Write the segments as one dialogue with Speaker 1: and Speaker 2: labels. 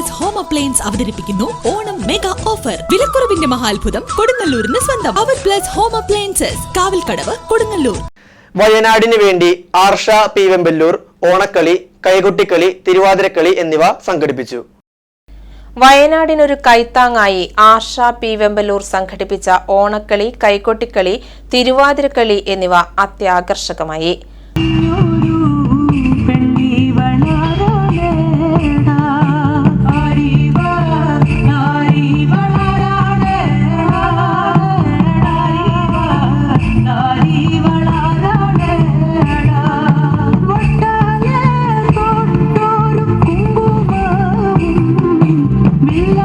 Speaker 1: Plus home appliance അവതരിപ്പിക്കുന്നു. Onam mega offer വിലക്കുറവിന്റെ മഹാത്ഭുതം കൊടുങ്ങല്ലൂരിന് സ്വന്തം. അവർ plus home appliances Kavalkadavu Kodungallur.
Speaker 2: വയനാടിന് വേണ്ടി ആർഷ പി വെമ്പല്ലൂർ ഓണക്കളി കൈകൊട്ടിക്കളി തിരുവാതിരക്കളി എന്നിവ സംഘടിപ്പിച്ചു.
Speaker 3: വയനാടിനൊരു കൈത്താങ്ങായി ആർഷ പി വെമ്പലൂർ സംഘടിപ്പിച്ച ഓണക്കളി കൈകൊട്ടിക്കളി തിരുവാതിരക്കളി എന്നിവ അത്യാകർഷകമായി.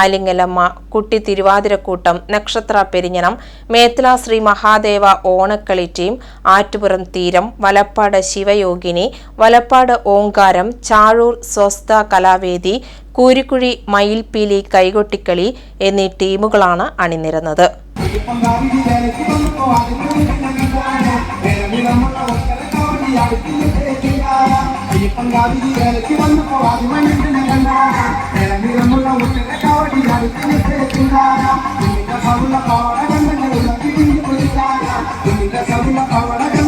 Speaker 3: ആലിങ്ങലമ്മ കുട്ടി തിരുവാതിരക്കൂട്ടം നക്ഷത്ര പെരിഞ്ഞണം മേത്തല ശ്രീ മഹാദേവ ഓണക്കളി ടീം ആറ്റുപുറം തീരം വലപ്പാട് ശിവയോഗിനി വലപ്പാട് ഓങ്കാരം ചാഴൂർ സ്വസ്ഥ കലാവേദി കൂരിക്കുഴി മയിൽപീലി കൈകൊട്ടിക്കളി എന്നീ ടീമുകളാണ് അണിനിരന്നത്.
Speaker 4: పవన కన్న పవన కన్న